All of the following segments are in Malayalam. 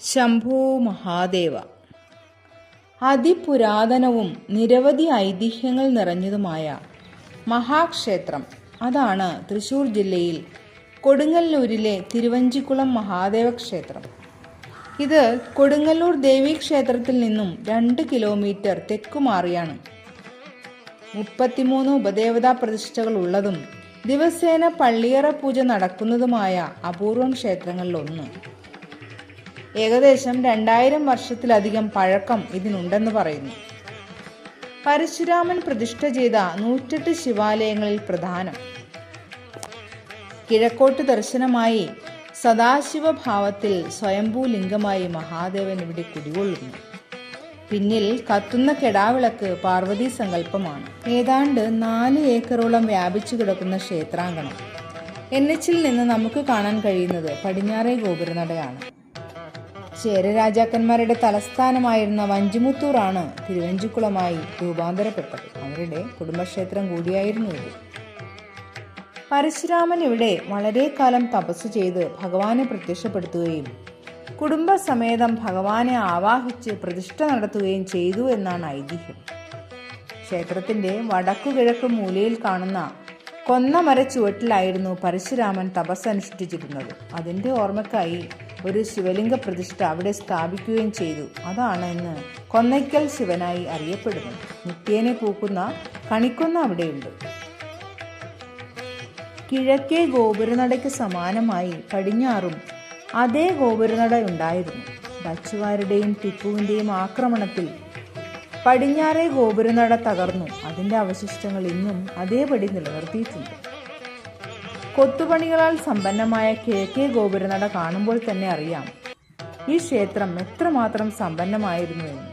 ശംഭോ മഹാദേവ. അതിപുരാതനവും നിരവധി ഐതിഹ്യങ്ങൾ നിറഞ്ഞതുമായ മഹാക്ഷേത്രം അതാണ് തൃശൂർ ജില്ലയിൽ കൊടുങ്ങല്ലൂരിലെ തിരുവഞ്ചിക്കുളം മഹാദേവ ക്ഷേത്രം. ഇത് കൊടുങ്ങല്ലൂർ ദേവീക്ഷേത്രത്തിൽ നിന്നും രണ്ട് കിലോമീറ്റർ തെക്കുമാറിയാണ് മുപ്പത്തിമൂന്ന് ഉപദേവതാ പ്രതിഷ്ഠകൾ ഉള്ളതും ദിവസേന പള്ളിയറ പൂജ നടക്കുന്നതുമായ അപൂർവം ക്ഷേത്രങ്ങളിലൊന്ന് ഏകദേശം രണ്ടായിരം വർഷത്തിലധികം പഴക്കം ഇതിനുണ്ടെന്ന് പറയുന്നു. പരശുരാമൻ പ്രതിഷ്ഠ ചെയ്ത നൂറ്റെട്ട് ശിവാലയങ്ങളിൽ പ്രധാനം. കിഴക്കോട്ട് ദർശനമായി സദാശിവഭാവത്തിൽ സ്വയംഭൂ ലിംഗമായി മഹാദേവൻ ഇവിടെ കുടികൊള്ളുന്നു. പിന്നിൽ കത്തുന്ന കെടാവിളക്ക് പാർവതി സങ്കല്പമാണ്. ഏതാണ്ട് നാല് ഏക്കറോളം വ്യാപിച്ചു കിടക്കുന്ന ക്ഷേത്രാങ്കണം. എൻ എച്ചിൽ നിന്ന് നമുക്ക് കാണാൻ കഴിയുന്നത് പടിഞ്ഞാറേ ഗോപുരനടയാണ്. ചേരരാജാക്കന്മാരുടെ തലസ്ഥാനമായിരുന്ന വഞ്ചിമുത്തൂറാണ് തിരുവഞ്ചിക്കുളമായി രൂപാന്തരപ്പെട്ടത്. അവരുടെ കുടുംബക്ഷേത്രം കൂടിയായിരുന്നു ഇത്. പരശുരാമൻ ഇവിടെ വളരെ കാലം തപസ് ചെയ്ത് ഭഗവാനെ പ്രത്യക്ഷപ്പെടുത്തുകയും കുടുംബസമേതം ഭഗവാനെ ആവാഹിച്ച് പ്രതിഷ്ഠ നടത്തുകയും ചെയ്തു എന്നാണ് ഐതിഹ്യം. ക്ഷേത്രത്തിന്റെ വടക്കുകിഴക്ക് മൂലയിൽ കാണുന്ന കൊന്നമര ചുവട്ടിലായിരുന്നു പരശുരാമൻ തപസ് അനുഷ്ഠിച്ചിരുന്നത് അതിന്റെ ഓർമ്മയ്ക്കായി ഒരു ശിവലിംഗ പ്രതിഷ്ഠ അവിടെ സ്ഥാപിക്കുകയും ചെയ്തു. അതാണ് ഇന്ന് കൊന്നയ്ക്കൽ ശിവനായി അറിയപ്പെടുന്നത് നിത്യേനെ പൂക്കുന്ന കണിക്കൊന്ന അവിടെയുണ്ട്. കിഴക്കേ ഗോപുരനടയ്ക്ക് സമാനമായി പടിഞ്ഞാറും അതേ ഗോപുരനട ഉണ്ടായിരുന്നു. ഡച്ചുകാരുടെയും ടിപ്പുവിന്റെയും ആക്രമണത്തിൽ പടിഞ്ഞാറേ ഗോപുരനട തകർന്നു. അതിന്റെ അവശിഷ്ടങ്ങൾ ഇന്നും അതേപടി നിലനിർത്തിയിട്ടുണ്ട്. കൊത്തുപണികളാൽ സമ്പന്നമായ കെ കെ ഗോപുരനട കാണുമ്പോൾ തന്നെ അറിയാം. ഈ ക്ഷേത്രം എത്രമാത്രം സമ്പന്നമായിരുന്നു എന്ന്.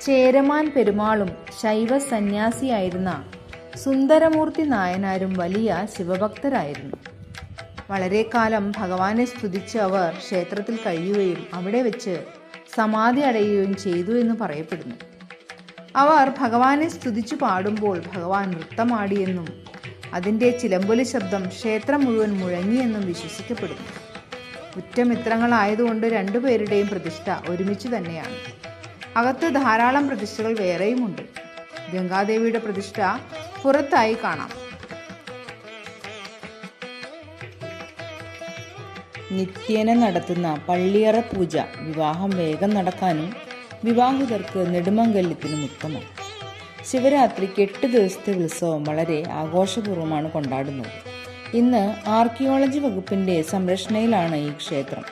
ചേരമാൻ പെരുമാളും ശൈവ സന്യാസിയായിരുന്ന സുന്ദരമൂർത്തി നായനാരും വലിയ ശിവഭക്തരായിരുന്നു. വളരെ കാലം ഭഗവാനെ സ്തുതിച്ച് അവർ ക്ഷേത്രത്തിൽ കഴിയുകയും അവിടെ വെച്ച് സമാധി അടയുകയും ചെയ്തു എന്ന് പറയപ്പെടുന്നു. അവർ ഭഗവാനെ സ്തുതിച്ചു പാടുമ്പോൾ ഭഗവാൻ നൃത്തമാടിയെന്നും അതിന്റെ ചിലമ്പൊലി ശബ്ദം ക്ഷേത്രം മുഴുവൻ മുഴങ്ങിയെന്നും വിശ്വസിക്കപ്പെടുന്നു. ഉറ്റമിത്രങ്ങളായതുകൊണ്ട് രണ്ടുപേരുടെയും പ്രതിഷ്ഠ ഒരുമിച്ച് തന്നെയാണ്. അകത്ത് ധാരാളം പ്രതിഷ്ഠകൾ വേറെയുമുണ്ട്. ഗംഗാദേവിയുടെ പ്രതിഷ്ഠ പുറത്തായി കാണാം. നിത്യേന നടത്തുന്ന പള്ളിയറ പൂജ വിവാഹം വേഗം നടക്കാനും വിവാഹിതർക്ക് നെടുമംഗല്യത്തിനും ഉത്തമം. ശിവരാത്രിക്ക് എട്ട് ദിവസത്തെ ഉത്സവം വളരെ ആഘോഷപൂർവമാണ് കൊണ്ടാടുന്നത്. ഇന്ന് ആർക്കിയോളജി വകുപ്പിന്റെ സംരക്ഷണയിലാണ് ഈ ക്ഷേത്രം.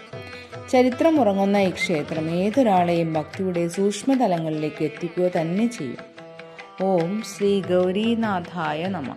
ചരിത്രം ഉറങ്ങുന്ന ഈ ക്ഷേത്രം ഏതൊരാളെയും ഭക്തിയുടെ സൂക്ഷ്മതലങ്ങളിലേക്ക് എത്തിക്കുക തന്നെ ചെയ്യും. ഓം ശ്രീ ഗൗരീനാഥായ നമ.